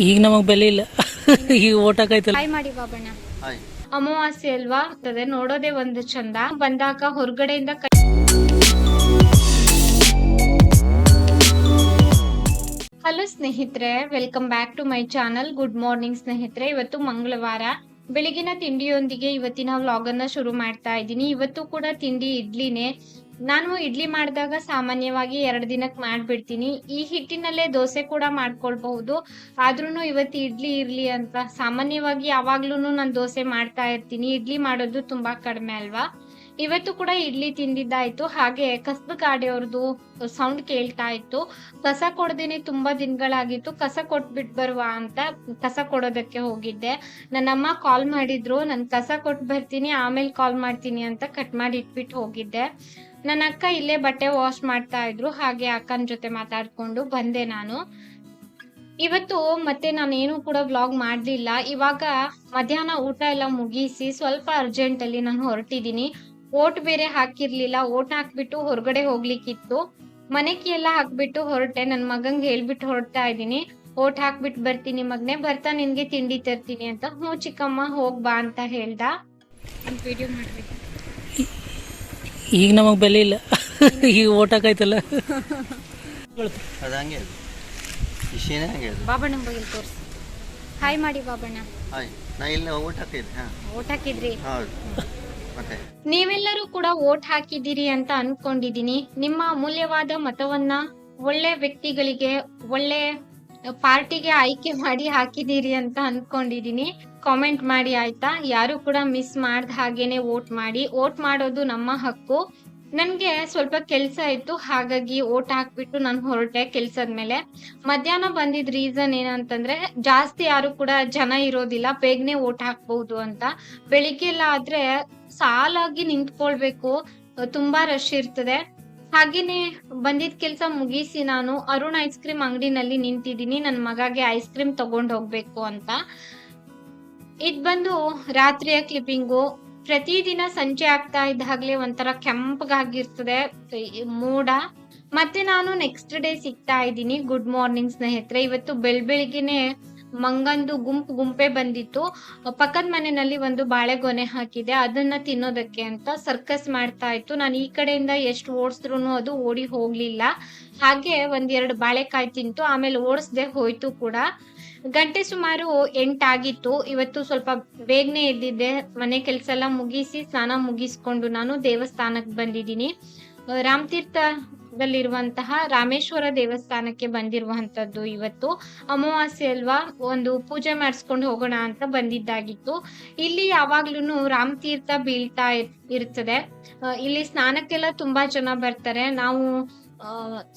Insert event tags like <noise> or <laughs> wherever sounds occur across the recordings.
ಈಗ ನಮಗ್ ಬೆಲೆ ಇಲ್ಲ. ಈಗ ಓಟ್ ಹಾಕೈತಲ್ಲ ಮಾಡಿ ಬಾಬಣ್ಣ. ಹಾಯ್ ಅಮಾವಾಸ್ಯೆ ಅಲ್ವಾ? ಆಗ್ತದೆ ನೋಡೋದೇ ಒಂದು ಚಂದ. ಬಂದಾಗ ಹೊರಗಡೆಯಿಂದ ಕೈ ಹಲೋ ಸ್ನೇಹಿತರೆ welcome back to my channel good morning ಸ್ನೇಹಿತರೆ. ಇವತ್ತು ಮಂಗಳವಾರ. ಬೆಳಗಿನ ತಿಂಡಿಯೊಂದಿಗೆ ಇವತ್ತಿನ ವ್ಲಾಗ್ ಅನ್ನ ಶುರು ಮಾಡ್ತಾ ಇದ್ದೀನಿ. ಇವತ್ತು ಕೂಡ ತಿಂಡಿ ಇಡ್ಲಿನೇ. ನಾನು ಇಡ್ಲಿ ಮಾಡಿದಾಗ ಸಾಮಾನ್ಯವಾಗಿ ಎರಡು ದಿನಕ್ಕೆ ಮಾಡಿಬಿಡ್ತೀನಿ. ಈ ಹಿಟ್ಟಿನಲ್ಲೇ ದೋಸೆ ಕೂಡ ಮಾಡ್ಕೊಳ್ಬಹುದು. ಆದ್ರೂ ಇವತ್ತು ಇಡ್ಲಿ ಇರಲಿ ಅಂತ. ಸಾಮಾನ್ಯವಾಗಿ ಯಾವಾಗ್ಲೂ ನಾನು ದೋಸೆ ಮಾಡ್ತಾ ಇರ್ತೀನಿ. ಇಡ್ಲಿ ಮಾಡೋದು ತುಂಬಾ ಕಡಿಮೆ ಅಲ್ವಾ? ಇವತ್ತು ಕೂಡ ಇಡ್ಲಿ ತಿಂದಿದ್ದಾಯ್ತು. ಹಾಗೆ ಕಸದ ಗಾಡಿಯವ್ರದ್ದು ಸೌಂಡ್ ಕೇಳ್ತಾ ಇತ್ತು. ಕಸ ಕೊಡ್ದೇನೆ ತುಂಬಾ ದಿನಗಳಾಗಿತ್ತು. ಕಸ ಕೊಟ್ಬಿಟ್ ಬರುವ ಅಂತ ಕಸ ಕೊಡೋದಕ್ಕೆ ಹೋಗಿದ್ದೆ. ನನ್ನಮ್ಮ ಕಾಲ್ ಮಾಡಿದ್ರು. ನನ್ ಕಸ ಕೊಟ್ಟು ಬರ್ತೀನಿ, ಆಮೇಲೆ ಕಾಲ್ ಮಾಡ್ತೀನಿ ಅಂತ ಕಟ್ ಮಾಡಿ ಇಟ್ಬಿಟ್ಟು ಹೋಗಿದ್ದೆ. ನನ್ನ ಅಕ್ಕ ಇಲ್ಲೇ ಬಟ್ಟೆ ವಾಶ್ ಮಾಡ್ತಾ ಇದ್ರು. ಹಾಗೆ ಅಕ್ಕನ ಜೊತೆ ಮಾತಾಡ್ಕೊಂಡು ಬಂದೆ ನಾನು. ಇವತ್ತು ಮತ್ತೆ ನಾನೇನು ಕೂಡ ವ್ಲಾಗ್ ಮಾಡ್ಲಿಲ್ಲ. ಇವಾಗ ಮಧ್ಯಾಹ್ನ ಊಟ ಎಲ್ಲ ಮುಗಿಸಿ ಸ್ವಲ್ಪ ಅರ್ಜೆಂಟ್ ಅಲ್ಲಿ ನಾನು ಹೊರಟಿದ್ದೀನಿ. ಓಟ್ ಬೇರೆ ಹಾಕಿರ್ಲಿಲ್ಲ ಓಟ್ ಹಾಕ್ಬಿಟ್ಟು ಹೊರಗಡೆ ಹೋಗ್ಲಿಕ್ಕಿತ್ತು. ಮನೆಗೆ ಎಲ್ಲ ಹಾಕ್ಬಿಟ್ಟು ಹೊರಟೆ ನನ್ ಮಗಂಗ್ ಹೇಳ್ಬಿಟ್ಟು ಹೊರಡ್ತಾ ಇದ್ದೀನಿ. ಓಟ್ ಹಾಕ್ಬಿಟ್ಟು ಬರ್ತೀನಿ ಮಗ್ನೆ ಬರ್ತಾ ನಿನ್ಗೆ ತಿಂಡಿ ತರ್ತೀನಿ ಅಂತ. ಹ್ಞೂ ಚಿಕ್ಕಮ್ಮ ಹೋಗ್ ಬಾ ಅಂತ ಹೇಳ್ದ. ವಿಡಿಯೋ ಮಾಡ್ಬೇಕು. ಈಗ ನಮಗ್ ಬೆಲೆ ಇಲ್ಲ. ಈಗ ಓಟ್ ವಿಷಯನೇ ಹಂಗೆ ಅದು. ಬಾಬಣ್ಣ ಬಗ್ಗೆ ತೋರ್ಸಿ. ಹಾಯ್ ಮಾಡಿ ಬಾಬಣ್ಣ. ಹಾಯ್ ನಾ ಇಲ್ಲ ಓಟ್ ಹಾಕಿದ್ದೆ ಹಾಂ. ಓಟ್ ಹಾಕಿದ್ರಿ? ಹೌದು. ನೀವೆಲ್ಲರೂ ಕೂಡ ವೋಟ್ ಹಾಕಿದ್ದೀರಿ ಅಂತ ಅನ್ಕೊಂಡಿದೀನಿ ನಿಮ್ಮ ಅಮೂಲ್ಯವಾದ ಮತವನ್ನ ಒಳ್ಳೆ ವ್ಯಕ್ತಿಗಳಿಗೆ, ಒಳ್ಳೆ ಪಾರ್ಟಿಗೆ ಆಯ್ಕೆ ಮಾಡಿ ಹಾಕಿದ್ದೀರಿ ಅಂತ ಅನ್ಕೊಂಡಿದೀನಿ ಕಾಮೆಂಟ್ ಮಾಡಿ ಆಯ್ತಾ? ಯಾರು ಕೂಡ ಮಿಸ್ ಮಾಡ್ದ ಹಾಗೇನೆ ವೋಟ್ ಮಾಡಿ. ವೋಟ್ ಮಾಡೋದು ನಮ್ಮ ಹಕ್ಕು. ನನ್ಗೆ ಸ್ವಲ್ಪ ಕೆಲ್ಸ ಇತ್ತು, ಹಾಗಾಗಿ ಓಟ್ ಹಾಕ್ಬಿಟ್ಟು ನಾನು ಹೊರಟೆ ಕೆಲ್ಸದ ಮೇಲೆ. ಮಧ್ಯಾಹ್ನ ಬಂದಿದ್ ರೀಸನ್ ಏನಂತಂದ್ರೆ, ಜಾಸ್ತಿ ಯಾರು ಕೂಡ ಜನ ಇರೋದಿಲ್ಲ, ಬೇಗನೆ ಓಟ್ ಹಾಕ್ಬಹುದು ಅಂತ. ಬೆಳಿಗ್ಗೆ ಎಲ್ಲ ಆದ್ರೆ ಸಾಲಾಗಿ ನಿಂತ್ಕೊಳ್ಬೇಕು, ತುಂಬಾ ರಶ್ ಇರ್ತದೆ. ಹಾಗೇನೆ ಬಂದಿದ್ ಕೆಲ್ಸ ಮುಗಿಸಿ ನಾನು ಅರುಣ್ ಐಸ್ ಕ್ರೀಮ್ ಅಂಗಡಿನಲ್ಲಿ ನಿಂತಿದ್ದೀನಿ, ನನ್ ಮಗಗೆ ಐಸ್ ಕ್ರೀಮ್ ತಗೊಂಡ್ ಹೋಗ್ಬೇಕು ಅಂತ. ಇದ್ ಬಂದು ರಾತ್ರಿಯ ಕ್ಲಿಪ್ಪಿಂಗು ಪ್ರತಿದಿನ ಸಂಜೆ ಆಗ್ತಾ ಇದ್ದಾಗಲೇ ಒಂಥರ ಕೆಂಪಗಾಗಿರ್ತದೆ ಮೂಡ. ಮತ್ತೆ ನಾನು ನೆಕ್ಸ್ಟ್ ಡೇ ಸಿಗ್ತಾ ಇದ್ದೀನಿ ಗುಡ್ ಮಾರ್ನಿಂಗ್ ಸ್ನೇಹಿತರೆ. ಇವತ್ತು ಬೆಳ್ ಬೆಳಿಗ್ಗೆನೆ ಮಂಗಂದು ಗುಂಪು ಗುಂಪೆ ಬಂದಿತ್ತು. ಪಕ್ಕದ ಮನೆಯಲ್ಲಿ ಒಂದು ಬಾಳೆಗೊನೆ ಹಾಕಿದೆ. ಅದನ್ನ ತಿನ್ನೋದಕ್ಕೆ ಅಂತ ಸರ್ಕಸ್ ಮಾಡ್ತಾ ಇತ್ತು. ನಾನು ಈ ಕಡೆಯಿಂದ ಎಷ್ಟು ಓಡಿಸಿದ್ರು ಅದು ಓಡಿ ಹೋಗ್ಲಿಲ್ಲ. ಹಾಗೆ ಒಂದೆರಡು ಬಾಳೆಕಾಯಿ ತಿಂತು. ಆಮೇಲೆ ಓಡಿಸ್ದೆ ಹೋಯ್ತು ಕೂಡ. ಗಂಟೆ ಸುಮಾರು ಎಂಟಾಗಿತ್ತು ಇವತ್ತು ಸ್ವಲ್ಪ ಬೇಗನೆ ಎದ್ದಿದ್ದೆ. ಮನೆ ಕೆಲಸ ಎಲ್ಲ ಮುಗಿಸಿ ಸ್ನಾನ ಮುಗಿಸ್ಕೊಂಡು ನಾನು ದೇವಸ್ಥಾನಕ್ಕೆ ಬಂದಿದ್ದೀನಿ. ಅಹ್ ರಾಮತೀರ್ಥದಲ್ಲಿರುವಂತಹ ರಾಮೇಶ್ವರ ದೇವಸ್ಥಾನಕ್ಕೆ ಬಂದಿರುವಂತದ್ದು ಇವತ್ತು. ಅಮಾವಾಸ್ಯೆ ಅಲ್ವಾ? ಒಂದು ಪೂಜೆ ಮಾಡಿಸ್ಕೊಂಡು ಹೋಗೋಣ ಅಂತ ಬಂದಿದ್ದಾಗಿತ್ತು. ಇಲ್ಲಿ ಯಾವಾಗ್ಲೂ ರಾಮತೀರ್ಥ ಬೀಳ್ತಾ ಇರ್- ಇರ್ತದೆ. ಇಲ್ಲಿ ಸ್ನಾನಕ್ಕೆಲ್ಲ ತುಂಬಾ ಜನ ಬರ್ತಾರೆ. ನಾವು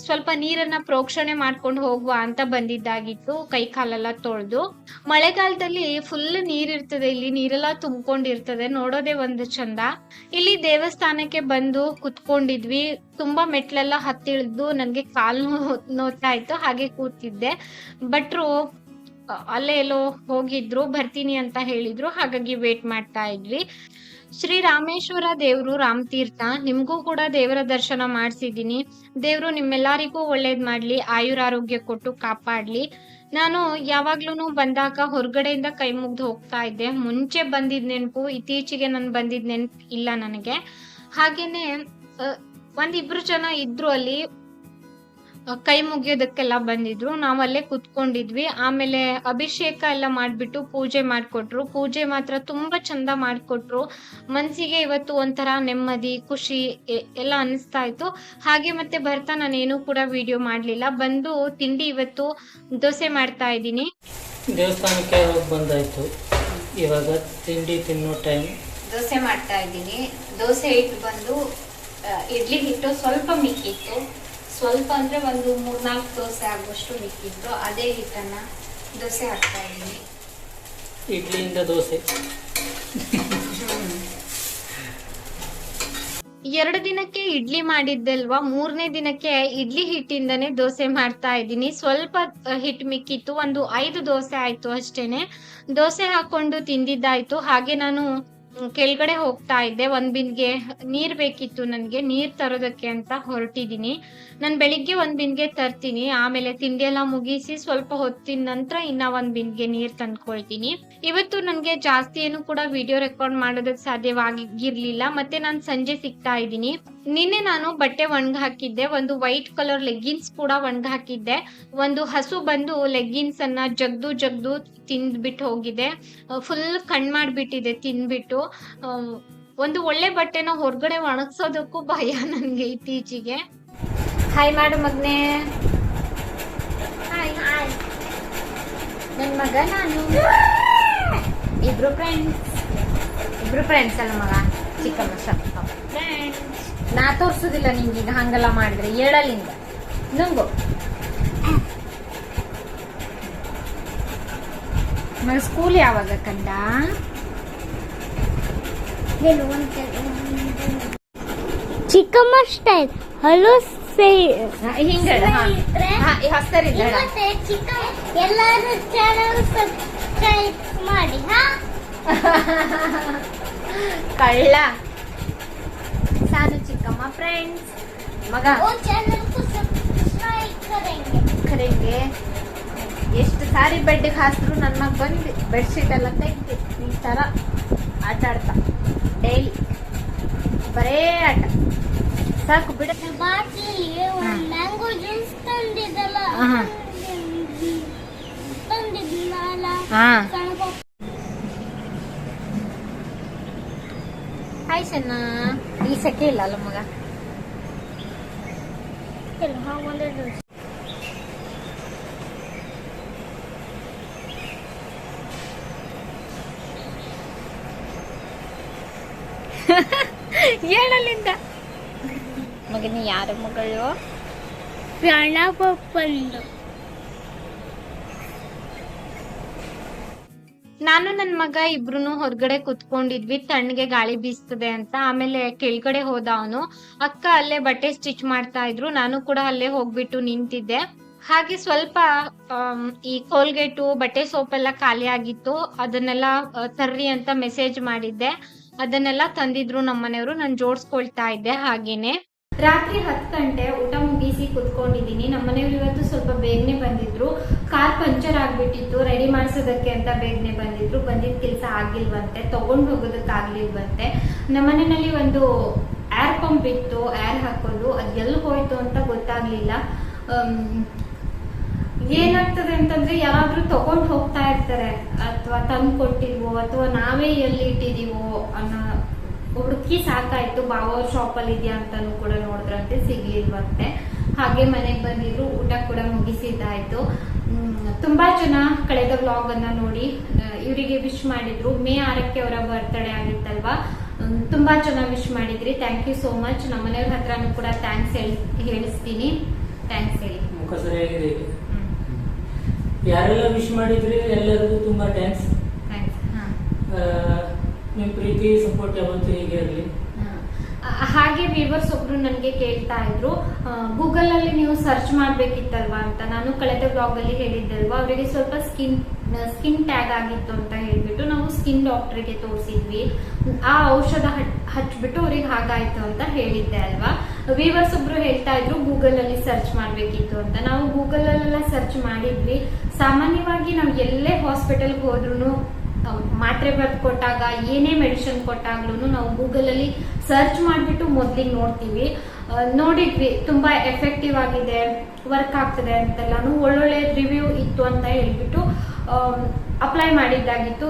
ಸ್ವಲ್ಪ ನೀರನ್ನ ಪ್ರೋಕ್ಷಣೆ ಮಾಡ್ಕೊಂಡು ಹೋಗುವ ಅಂತ ಬಂದಿದ್ದಾಗಿತ್ತು, ಕೈ ಕಾಲೆಲ್ಲ ತೊಳೆದು. ಮಳೆಗಾಲದಲ್ಲಿ ಫುಲ್ ನೀರಿರ್ತದೆ ಇಲ್ಲಿ ನೀರೆಲ್ಲ ತುಂಬಿಕೊಂಡಿರ್ತದೆ, ನೋಡೋದೇ ಒಂದು ಚಂದ. ಇಲ್ಲಿ ದೇವಸ್ಥಾನಕ್ಕೆ ಬಂದು ಕುತ್ಕೊಂಡಿದ್ವಿ, ತುಂಬಾ ಮೆಟ್ಲೆಲ್ಲ ಹತ್ತಿಳಿದು ನನ್ಗೆ ಕಾಲು ನೋತಾ ಇತ್ತು, ಹಾಗೆ ಕೂತಿದ್ದೆ. ಭಟ್ರು, ಅಲ್ಲೇ ಎಲ್ಲೋ ಹೋಗಿದ್ರು, ಬರ್ತೀನಿ ಅಂತ ಹೇಳಿದ್ರು, ಹಾಗಾಗಿ ವೇಟ್ ಮಾಡ್ತಾ ಇದ್ವಿ. ಶ್ರೀ ರಾಮೇಶ್ವರ ದೇವರು ರಾಮತೀರ್ಥ ನಿಮಗೂ ಕೂಡ ದೇವರ ದರ್ಶನ ಮಾಡಿಸಿದ್ದೀನಿ. ದೇವರು ನಿಮ್ಮೆಲ್ಲರಿಗೂ ಒಳ್ಳೇದ್ ಮಾಡ್ಲಿ, ಆಯುರಾರೋಗ್ಯ ಕೊಟ್ಟು ಕಾಪಾಡ್ಲಿ. ನಾನು ಯಾವಾಗ್ಲೂ ಬಂದಾಗ ಹೊರಗಡೆಯಿಂದ ಕೈ ಮುಗ್ದು ಹೋಗ್ತಾ ಇದ್ದೆ. ಮುಂಚೆ ಬಂದಿದ್ ನೆನಪು, ಇತ್ತೀಚೆಗೆ ನಾನು ಬಂದಿದ್ ನೆನಪು ಇಲ್ಲ ನನಗೆ. ಹಾಗೇನೆ ಒಂದಿಬ್ರು ಜನ ಇದ್ರು ಅಲ್ಲಿ ಕೈ ಮುಗಿಯೋದಕ್ಕೆಲ್ಲ ಬಂದಿದ್ರು. ನಾವು ಅಲ್ಲೇ ಕುತ್ಕೊಂಡಿದ್ವಿ. ಆಮೇಲೆ ಅಭಿಷೇಕ ಎಲ್ಲ ಮಾಡಿಬಿಟ್ಟು ಪೂಜೆ ಮಾಡಿಕೊಟ್ರು. ಪೂಜೆ ಮಾತ್ರ ತುಂಬ ಚಂದ ಮಾಡಿಕೊಟ್ರು. ಮನಸ್ಸಿಗೆ ಇವತ್ತು ಒಂಥರ ನೆಮ್ಮದಿ ಖುಷಿ ಎ- ಎಲ್ಲ ಅನಿಸ್ತಾ ಇತ್ತು. ಹಾಗೆ ಮತ್ತೆ ಬರ್ತಾ ನಾನೇನು ಕೂಡ ವಿಡಿಯೋ ಮಾಡಲಿಲ್ಲ. ಬಂದು ತಿಂಡಿ ಇವತ್ತು ದೋಸೆ ಮಾಡ್ತಾ ಇದ್ದೀನಿ. ದೇವಸ್ಥಾನಕ್ಕೆ ಹೋಗಿ ಬಂದಾಯ್ತು? ಇವಾಗ ತಿಂಡಿ ತಿನ್ನೋ ಟೈಮ್ ದೋಸೆ ಮಾಡ್ತಾ ಇದ್ದೀನಿ. ದೋಸೆ ಹಿಟ್ಟು ಬಂದು ಇಡ್ಲಿ ಹಿಟ್ಟು ಸ್ವಲ್ಪ ಮಿಕ್ಕಿತ್ತು. ಸ್ವಲ್ಪ ಅಂದ್ರೆ ಒಂದು ಮೂರ್ನಾಲ್ಕು ದೋಸೆ ಆಗುವಷ್ಟು ಮಿಕ್ಕಿತ್ತು ಅದೇ ಹಿಟ್ಟನ್ನ ದೋಸೆ ಹಾಕ್ತಾ ಇದ್ದೀನಿ. ಇಡ್ಲಿಯಿಂದ ದೋಸೆ. ಎರಡು ದಿನಕ್ಕೆ ಇಡ್ಲಿ ಮಾಡಿದ್ದಲ್ವಾ? ಮೂರನೇ ದಿನಕ್ಕೆ ಇಡ್ಲಿ ಹಿಟ್ಟಿಂದನೇ ದೋಸೆ ಮಾಡ್ತಾ ಇದ್ದೀನಿ. ಸ್ವಲ್ಪ ಹಿಟ್ಟು ಮಿಕ್ಕಿತ್ತು. ಒಂದು ಐದು ದೋಸೆ ಆಯ್ತು ಅಷ್ಟೇನೆ. ದೋಸೆ ಹಾಕೊಂಡು ತಿಂದಿದ್ದಾಯ್ತು. ಹಾಗೆ ನಾನು ಕೆಳಗಡೆ ಹೋಗ್ತಾ ಇದ್ದೆ. ಒಂದ್ ಬಿನ್ಗೆ ನೀರ್ ಬೇಕಿತ್ತು ನನ್ಗೆ. ನೀರ್ ತರೋದಕ್ಕೆ ಅಂತ ಹೊರಟಿದೀನಿ. ನಾನು ಬೆಳಿಗ್ಗೆ ಒಂದ್ ಬಿನ್ಗೆ ತರ್ತೀನಿ. ಆಮೇಲೆ ತಿಂಡಿ ಎಲ್ಲ ಮುಗಿಸಿ ಸ್ವಲ್ಪ ಹೊತ್ತಿನ ನಂತರ ಇನ್ನ ಒಂದ್ ಬಿನ್ಗೆ ನೀರ್ ತಂದ್ಕೊಳ್ತೀನಿ. ಇವತ್ತು ನನ್ಗೆ ಜಾಸ್ತಿ ಏನು ಕೂಡ ವಿಡಿಯೋ ರೆಕಾರ್ಡ್ ಮಾಡೋದಕ್ಕೆ ಸಾಧ್ಯವಾಗಿರ್ಲಿಲ್ಲ. ಮತ್ತೆ ನಾನ್ ಸಂಜೆ ಸಿಗ್ತಾ ಇದ್ದೀನಿ. ನಿನ್ನೆ ನಾನು ಬಟ್ಟೆ ಒಣಗ ಹಾಕಿದ್ದೆ ಒಂದು ವೈಟ್ ಕಲರ್ ಲೆಗ್ಗಿನ್ಸ್ ಕೂಡ ಒಣಗ ಹಾಕಿದ್ದೆ ಒಂದು ಹಸು ಬಂದು ಲೆಗ್ಗಿನ್ಸ್ ಅನ್ನ ಜಗ್ದು ಜಗ್ದು ತಿಂದ್ಬಿಟ್ಟು ಹೋಗಿದೆ. ಫುಲ್ ಕಣ್ ಮಾಡಿಬಿಟ್ಟಿದೆ ತಿಂದ್ಬಿಟ್ಟು. ಒಂದು ಒಳ್ಳೆ ಬಟ್ಟೆನ ಹೊರಗಡೆ ಒಣಗ್ಸೋದಕ್ಕೂ ಭಯ ನನಗೆ ಇತ್ತೀಚೆಗೆ. ಹಾಯ್ ಮಾಡು ಮಗ್ನೆ ಹಾಯ್ ಹಾಯ್ ನನ್ ಮಗ ನಾನು. <laughs> ಇಬ್ರು ಫ್ರೆಂಡ್ಸ್ ಇಬ್ರು ಫ್ರೆಂಡ್ಸ್ ಅಲ್ಲ ಮಗ. ಚಿಕ್ಕಮ್ಮ ಸ್ವಲ್ಪ ಫ್ರೆಂಡ್ಸ್ ನಾ ತೋರ್ಸುದಿಲ್ಲ ನಿಮ್ಗೆ ಈಗ ಹಂಗೆಲ್ಲ ಮಾಡಿದ್ರೆ. ಏಳಲಿಂದ. ನುಂಗು. ಮಗ ಸ್ಕೂಲ್ ಯಾವಾಗ ಕಂಡ? ಚಿಕ್ಕಮ್ಮ ಸ್ಟೈಲ್ ಹಲೋ ಸೇ ಹಿಂಗ ಹಸ್ತರಿಂದ ಮತ್ತೆ ಚಿಕ್ಕ ಎಲ್ಲರೂ ಚಾನಲ್ ಸಬ್ಸ್ಕ್ರೈಬ್ ಮಾಡಿ ಕಳ್ಳ. ಸಾನು ಚಿಕ್ಕಮ್ಮ ಫ್ರೆಂಡ್ಸ್ ಮಗ वो चैनल को सब्सक्राइब करेंगे ಕರೆಂಗೆ ಎಷ್ಟು ಸಾರಿ ಬೆಡ್ಗೆ ಹಾಸಿದ್ರು ನನ್ನ ಮಗ ಬಂದು ಬೆಡ್ಶೀಟ್ ಎಲ್ಲ ತೆಗ್ದು ಈ ತರ ಆಟ ಆಡ್ತಾ ಡೈಲಿ ಬರೇ ಆಟ ಸಾಕು ಬಿಡ ಬಾಟ್ಲಿಗೆ ಒಂದು ಮ್ಯಾಂಗೋ ಜ್ಯೂಸ್ ತಂದಿದ್ದಲ್ಲ ಆಹಾ. ತಂದಿದ್ನಲ್ಲ ಹಾಯ್ ಸಣ್ಣ ಈ ಸೆಕೆ ಇಲ್ಲ ಅಲ್ಲ ಮಗ. <laughs> ಏಳಲ್ಲಿಂದ? ಮಗನಿ ಯಾರ ಮಗಳು? ಪ್ರಣವಪ್ಪಂದು ನಾನು ನನ್ನ ಮಗ ಇಬ್ರು ಹೊರಗಡೆ ಕುತ್ಕೊಂಡಿದ್ವಿ, ತಣ್ಣಗೆ ಗಾಳಿ ಬೀಸ್ತದೆ ಅಂತ. ಆಮೇಲೆ ಕೆಳಗಡೆ ಹೋದ ಅವನು, ಅಕ್ಕ ಅಲ್ಲೇ ಬಟ್ಟೆ ಸ್ಟಿಚ್ ಮಾಡ್ತಾ ಇದ್ರು, ನಾನು ಕೂಡ ಅಲ್ಲೇ ಹೋಗ್ಬಿಟ್ಟು ನಿಂತಿದ್ದೆ. ಹಾಗೆ ಸ್ವಲ್ಪ ಈ ಕೋಲ್ಗೇಟು ಬಟ್ಟೆ ಸೋಪ್ ಎಲ್ಲ ಖಾಲಿ ಆಗಿತ್ತು. ಅದನ್ನೆಲ್ಲ ತರ್ರಿ ಅಂತ ಮೆಸೇಜ್ ಮಾಡಿದ್ದೆ. ಅದನ್ನೆಲ್ಲ ತಂದಿದ್ರು ನಮ್ಮನೆಯವರು ನಾನು ಜೋಡ್ಸ್ಕೊಳ್ತಾ ಇದ್ದೆ ಹಾಗೇನೆ. ರಾತ್ರಿ ಹತ್ತು ಗಂಟೆ ಊಟ ಮುಗಿಸಿ ಕುತ್ಕೊಂಡಿದ್ದೀನಿ. ನಮ್ಮನೆಯವರು ಇವತ್ತು ಸ್ವಲ್ಪ ಬೇಗನೆ ಬಂದಿದ್ರು. ಕಾರ್ ಪಂಚರ್ ಆಗ್ಬಿಟ್ಟಿತ್ತು ರೆಡಿ ಮಾಡಿಸೋದಕ್ಕೆ ಅಂತ ಬೇಗನೆ ಬಂದಿದ್ರು. ಬಂದಿದ್ದ ಕೆಲಸ ಆಗಿಲ್ವಂತೆ, ತಗೊಂಡು ಹೋಗೋದಕ್ಕೆ ಆಗ್ಲಿಲ್ವಂತೆ ನಮ್ಮನೆಯಲ್ಲಿ ಒಂದು ಏರ್ ಪಂಪ್ ಇತ್ತು ಏರ್ ಹಾಕೋದು. ಅದು ಎಲ್ಲಿ ಹೋಯ್ತು ಅಂತ ಗೊತ್ತಾಗ್ಲಿಲ್ಲ. ಏನಾಗ್ತದೆ ಅಂತಂದ್ರೆ ಯಾರಾದ್ರೂ ತಗೊಂಡ್ ಹೋಗ್ತಾ ಇರ್ತಾರೆ ಅಥವಾ ತಂದು ಕೊಟ್ಟಿಲ್ವೋ ಅಥವಾ ನಾವೇ ಎಲ್ಲಿ ಇಟ್ಟಿದೀವೋ ಅನ್ನೋ ಹುಡುಕಿ ಸಾಕಾಯ್ತು. ಬಾವ ಶಾಪ್ ಅಲ್ಲಿ ಇದೆಯಾ ಅಂತಾನು ಕೂಡ ನೋಡಿದ್ರಂತೆ, ಸಿಗ್ಲಿಲ್ವಂತೆ. ಹಾಗೆ ಮನೆಗೆ ಬಂದಿದ್ರು ಊಟ ಕೂಡ ಮುಗಿಸಿದ್ದಾಯ್ತು. ತುಂಬಾ ಜನ ಕಳೆದ ವ್ಲಾಗ್ ಅನ್ನ ನೋಡಿ ಇವರಿಗೆ ವಿಶ್ ಮಾಡಿದ್ರು. ಮೇ ಆರಕ್ಕೆ ಅವರ ಬರ್ತಡೇ ಆಗಿತ್ತಲ್ವಾ? ತುಂಬಾ ಜನ ವಿಶ್ ಮಾಡಿದ್ರಿ. ಥ್ಯಾಂಕ್ ಯು ಸೋ ಮಚ್ ನಮ್ಮನೆಯವ್ರ ಹತ್ರನೂ ಕೂಡ ಥ್ಯಾಂಕ್ಸ್ ಹೇಳಿ ಹೇಳಿಸ್ತೀನಿ. ಥ್ಯಾಂಕ್ಸ್ ಹೇಳಿ. ಯಾರೆಲ್ಲ ವಿಶ್ ಮಾಡಿದ್ರಿ? ಎಲ್ಲರಿಗೂ ತುಂಬಾ ಥ್ಯಾಂಕ್ಸ್ ಥ್ಯಾಂಕ್ಸ್ ನಿಮ್ಮ ಪ್ರೀತಿ ಸಪೋರ್ಟ್ ಯಾವತ್ತೂ ಹೀಗೆ ಇರಲಿ. ಹಾಗೆ ವ್ಯೂವರ್ಸ್ ಒಬ್ರು ನನಗೆ ಕೇಳ್ತಾ ಇದ್ರು ಗೂಗಲ್ ಅಲ್ಲಿ ನೀವು ಸರ್ಚ್ ಮಾಡ್ಬೇಕಿತ್ತಲ್ವಾ ಅಂತ. ನಾನು ಕಳೆದ ಬ್ಲಾಗ್ ಅಲ್ಲಿ ಹೇಳಿದ್ದಲ್ವಾ ಅವರಿಗೆ ಸ್ವಲ್ಪ ಸ್ಕಿನ್ ಸ್ಕಿನ್ ಟ್ಯಾಗ್ ಆಗಿತ್ತು ಅಂತ ಹೇಳ್ಬಿಟ್ಟು ನಾವು ಸ್ಕಿನ್ ಡಾಕ್ಟರ್ಗೆ ತೋರಿಸಿದ್ವಿ. ಆ ಔಷಧ ಹಚ್ಬಿಟ್ಟು ಅವ್ರಿಗೆ ಹಾಗಾಯ್ತು ಅಂತ ಹೇಳಿದ್ದೆ ಅಲ್ವಾ. ವ್ಯೂವರ್ಸ್ ಒಬ್ರು ಹೇಳ್ತಾ ಇದ್ರು ಗೂಗಲ್ ಅಲ್ಲಿ ಸರ್ಚ್ ಮಾಡ್ಬೇಕಿತ್ತು ಅಂತ. ನಾವು ಗೂಗಲ್ ಅಲ್ಲೆಲ್ಲ ಸರ್ಚ್ ಮಾಡಿದ್ವಿ. ಸಾಮಾನ್ಯವಾಗಿ ನಾವು ಎಲ್ಲೇ ಹಾಸ್ಪಿಟಲ್ಗೆ ಹೋದ್ರು ಮಾತ್ರೆ ಬರ್ದು ಕೊಟ್ಟಾಗ ಏನೇ ಮೆಡಿಸಿನ್ ಕೊಟ್ಟಾಗ್ಲೂ ನಾವು ಗೂಗಲ್ ಅಲ್ಲಿ ಸರ್ಚ್ ಮಾಡಿಬಿಟ್ಟು ಮೊದ್ಲಿಗೆ ನೋಡ್ತೀವಿ. ನೋಡಿದ್ವಿ ತುಂಬಾ ಎಫೆಕ್ಟಿವ್ ಆಗಿದೆ ವರ್ಕ್ ಆಗ್ತದೆ ಅಂತೆಲ್ಲಾನು ಒಳ್ಳೊಳ್ಳೆ ರಿವ್ಯೂ ಇತ್ತು ಅಂತ ಹೇಳ್ಬಿಟ್ಟು ಅಪ್ಲೈ ಮಾಡಿದ್ದಾಗಿತ್ತು.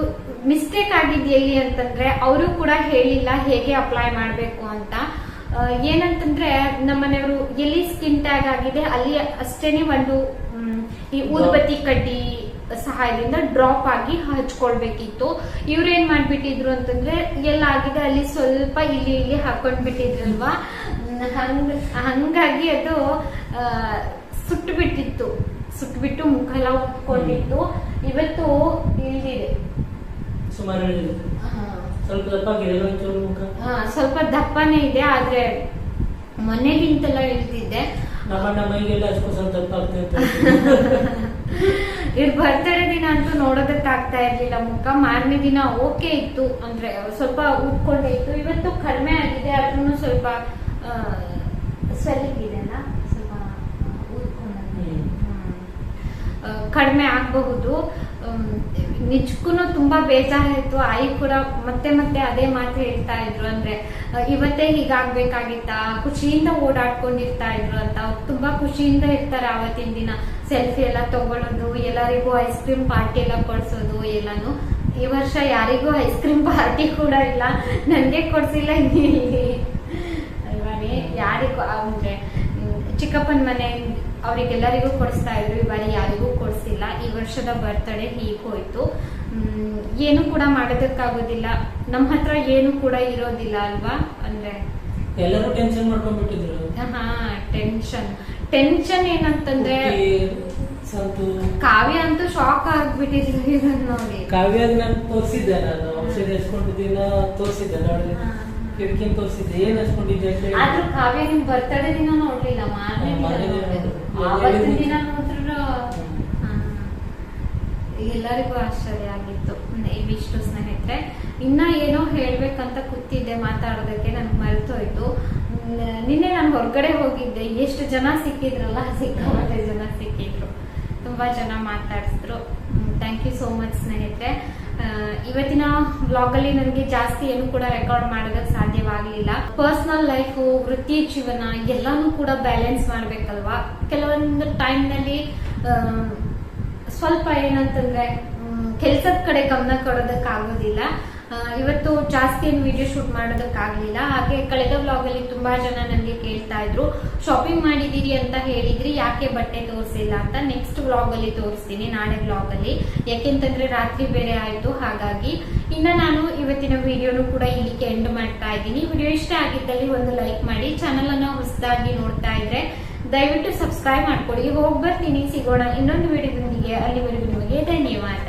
ಮಿಸ್ಟೇಕ್ ಆಗಿದ್ದು ಎಲ್ಲಿ ಅಂತಂದ್ರೆ ಅವರು ಕೂಡ ಹೇಳಿಲ್ಲ ಹೇಗೆ ಅಪ್ಲೈ ಮಾಡಬೇಕು ಅಂತ. ಏನಂತಂದ್ರೆ ನಮ್ಮ ಮನೆಯವರು ಎಲ್ಲಿ ಸ್ಕಿನ್ ಟ್ಯಾಗ್ ಆಗಿದೆ ಅಲ್ಲಿ ಅಷ್ಟೇನೆ ಒಂದು ಈ ಊದುಬತ್ತಿ ಕಡ್ಡಿ ಸಹಾಯದಿಂದ ಡ್ರಾಪ್ ಆಗಿ ಹಚ್ಕೊಳ್ಬೇಕಿತ್ತು. ಇವ್ರು ಏನ್ ಮಾಡ್ಬಿಟ್ಟಿದ್ರು ಅಂತಂದ್ರೆ ಎಲ್ಲ ಆಗಿದೆ ಅಲ್ಲಿ ಸ್ವಲ್ಪ ಇಲ್ಲಿ ಇಲ್ಲಿ ಹಾಕೊಂಡ್ಬಿಟ್ಟಿದ್ರಲ್ವಾ? ಬಿಟ್ಟಿದ್ರಲ್ವಾ ಹಂಗ ಹಂಗಾಗಿ ಅದು ಸುಟ್ಟು ಬಿಟ್ಟಿತ್ತು ಸುಟ್ಟು ಬಿಟ್ಟು ಎಲ್ಲ ಉಟ್ಕೊಂಡಿತ್ತು ಇವತ್ತು ಇಲ್ಲಿದೆ. ಸುಮಾರು ಸ್ವಲ್ಪ ಸ್ವಲ್ಪ ದಪ್ಪನೇ ಇದೆ ಆದ್ರೆ ಮನೆಗಿಂತೆಲ್ಲ ಇಳ್ದಿದ್ದೆ ನಮ್ಮ ಮೈಗೆಲ್ಲ ಅಷ್ಟು ಸ್ವಲ್ಪ ದಪ್ಪ ಆಗ್ತಾ ಅಂತ ಇವ್ರ ಬರ್ತಡೇ ದಿನ ಅಂತೂ ನೋಡೋದಕ್ಕೆ ಆಗ್ತಾ ಇರ್ಲಿಲ್ಲ ಮುಖ. ಮಾರನೇ ದಿನ ಓಕೆ ಇತ್ತು. ಅಂದ್ರೆ ಸ್ವಲ್ಪ ಉಟ್ಕೊಂಡೇ ಇತ್ತು. ಇವತ್ತು ಕಡಿಮೆ ಆಗಿದೆ. ಆದ್ರೂ ಸ್ವಲ್ಪ ಸ್ವೆಲ್ಲಿಂಗ್ ಇದೆ ಅಲ್ಲ? ಸ್ವಲ್ಪ ಕಡಿಮೆ ಆಗಬಹುದು. ನಿಜಕ್ಕೂ ತುಂಬಾ ಬೇಜಾರಾಯ್ತು. ಆಯಿ ಕೂಡ ಮತ್ತೆ ಮತ್ತೆ ಅದೇ ಮಾತು ಹೇಳ್ತಾ ಇದ್ರು ಅಂದ್ರೆ ಇವತ್ತೇ ಹೀಗಾಗ್ಬೇಕಾಗಿತ್ತಾ? ಖುಷಿಯಿಂದ ಓಡಾಡ್ಕೊಂಡಿರ್ತಾ ಇದ್ರು ಅಂತ. ತುಂಬಾ ಖುಷಿಯಿಂದ ಇರ್ತಾರೆ ಆವತ್ತಿನ ದಿನ. ಸೆಲ್ಫಿ ಎಲ್ಲ ತಗೊಳ್ಳೋದು ಎಲ್ಲರಿಗೂ ಐಸ್ ಕ್ರೀಮ್ ಪಾರ್ಟಿ ಎಲ್ಲ ಕೊಡ್ಸೋದು, ಎಲ್ಲಾನು. ಈ ವರ್ಷ ಯಾರಿಗೂ ಐಸ್ ಕ್ರೀಮ್ ಪಾರ್ಟಿ ಕೂಡ ಇಲ್ಲ. ನನ್ಗೆ ಕೊಡ್ಸಿಲ್ಲ ಅಲ್ವಾನೇ ಯಾರಿಗೂ ಅಂದ್ರೆ ಚಿಕ್ಕಪ್ಪನ ಮನೆ ಅವ್ರಿಗೆಲ್ಲರಿಗೂ ಕೊಡಿಸ್ತಾ ಇದ್ರು. ಈ ಬಾರಿ ಯಾರಿಗೂ ವರ್ಷದ ಬರ್ತಡೆ ಹೀಗೆ ಹೋಯ್ತು. ಏನು ಕೂಡ ಮಾಡೋದಕ್ಕಾಗೋದಿಲ್ಲ. ನಮ್ಮ ಹತ್ರ ಏನು ಕೂಡ ಇರೋದಿಲ್ಲ ಅಲ್ವಾ? ಅಂದ್ರೆ ಎಲ್ಲರೂ ಟೆನ್ಷನ್ ಮಾಡ್ಕೊಂಡ್ಬಿಟ್ಟಿದ್ರು. ಹಾ ಟೆನ್ಷನ್ ಟೆನ್ಷನ್ ಏನಂತಂದ್ರೆ ಕಾವ್ಯ ಅಂತೂ ಶಾಕ್ ಆಗ್ಬಿಟ್ಟಿದ್ರು ಇದನ್ನ ನೋಡಿ. ಕಾವ್ಯ ನಾನು ತೋರಿಸಿದ್ದೆ ನಾನು. ಔಷಧಿ ಹಚ್ಕೊಂಡಿದ್ದೀನ ತೋರಿಸಿದ್ದೆ. ನೋಡಿ ಹಾ. ಕಿಟಕಿನ ತೋರಿಸಿದ್ದೆ. ಏನ್ ಹಚ್ಕೊಂಡಿದ್ದೆ ಆದ್ರೂ ಕಾವ್ಯ ನಿಮ್ ಬರ್ತಡೇ ದಿನ ನೋಡ್ಲಿಲ್ಲ ಮಾರನೇ ದಿನ. ಆವತ್ತಿನ ದಿನ. ನೋಡಿದ್ರು. ಎಲ್ಲರಿಗೂ ಆಶ್ಚರ್ಯ ಆಗಿತ್ತು. ಇವಿಷ್ಟು ಸ್ನೇಹಿತರೆ, ಇನ್ನ ಏನೋ ಹೇಳ್ಬೇಕಂತ ಕೂತಿದ್ದೆ ಮಾತಾಡೋದಕ್ಕೆ ನನ್ಗೆ ಮರೆತೋಯ್ತು. ನಿನ್ನೆ ನಾನು ಹೊರಗಡೆ ಹೋಗಿದ್ದೆ. ಎಷ್ಟು ಜನ ಸಿಕ್ಕಿದ್ರಲ್ಲ, ಸಿಕ್ಕಾಪಟ್ಟೆ ಜನ ಸಿಕ್ಕಿದ್ರು. ತುಂಬಾ ಜನ ಮಾತಾಡಿಸಿದ್ರು. ಥ್ಯಾಂಕ್ ಯು ಸೋ ಮಚ್ ಸ್ನೇಹಿತರೆ. ಇವತ್ತಿನ ಬ್ಲಾಗ್ ಅಲ್ಲಿ ನನಗೆ ಜಾಸ್ತಿ ಏನು ಕೂಡ ರೆಕಾರ್ಡ್ ಮಾಡೋದಕ್ಕೆ ಸಾಧ್ಯವಾಗಲಿಲ್ಲ. ಪರ್ಸನಲ್ ಲೈಫು ವೃತ್ತಿ ಜೀವನ ಎಲ್ಲಾನು ಕೂಡ ಬ್ಯಾಲೆನ್ಸ್ ಮಾಡ್ಬೇಕಲ್ವಾ? ಕೆಲವೊಂದು ಟೈಮ್ನಲ್ಲಿ ಸ್ವಲ್ಪ ಏನಂತಂದ್ರೆ ಕೆಲ್ಸದ ಕಡೆ ಗಮನ ಕೊಡೋದಕ್ಕಾಗೋದಿಲ್ಲ. ಇವತ್ತು ಜಾಸ್ತಿ ಏನು ವಿಡಿಯೋ ಶೂಟ್ ಮಾಡೋದಕ್ಕಾಗಲಿಲ್ಲ. ಹಾಗೆ ಕಳೆದ ವ್ಲಾಗಲ್ಲಿ ತುಂಬಾ ಜನ ನನಗೆ ಕೇಳ್ತಾ ಇದ್ರು ಶಾಪಿಂಗ್ ಮಾಡಿದೀರಿ ಅಂತ ಹೇಳಿದ್ರಿ, ಯಾಕೆ ಬಟ್ಟೆ ತೋರಿಸಿಲ್ಲ ಅಂತ? ನೆಕ್ಸ್ಟ್ ವ್ಲಾಗಲ್ಲಿ ತೋರಿಸ್ತೀನಿ, ನಾಳೆ ವ್ಲಾಗಲ್ಲಿ ಯಾಕೆಂತಂದ್ರೆ ರಾತ್ರಿ ಬೇರೆ ಆಯ್ತು, ಹಾಗಾಗಿ ಇನ್ನ ನಾನು ಇವತ್ತಿನ ವಿಡಿಯೋನು ಕೂಡ ಇಲ್ಲಿಗೆ ಎಂಡ್ ಮಾಡ್ತಾ ಇದ್ದೀನಿ. ವಿಡಿಯೋ ಇಷ್ಟ ಆಗಿದ್ದಲ್ಲಿ ಒಂದು ಲೈಕ್ ಮಾಡಿ ಚಾನಲನ್ನು ಹೊಸದಾಗಿ ನೋಡ್ತಾ ಇದ್ರೆ ದಯವಿಟ್ಟು ಸಬ್ಸ್ಕ್ರೈಬ್ ಮಾಡ್ಕೊಳ್ಳಿ. ಹೋಗಿ ಬರ್ತೀನಿ ಸಿಗೋಣ ಇನ್ನೊಂದು ವಿಡಿಯೋದೊಂದಿಗೆ ಅಲ್ಲಿವರೆಗೂ ನಿಮಗೆ ಧನ್ಯವಾದ.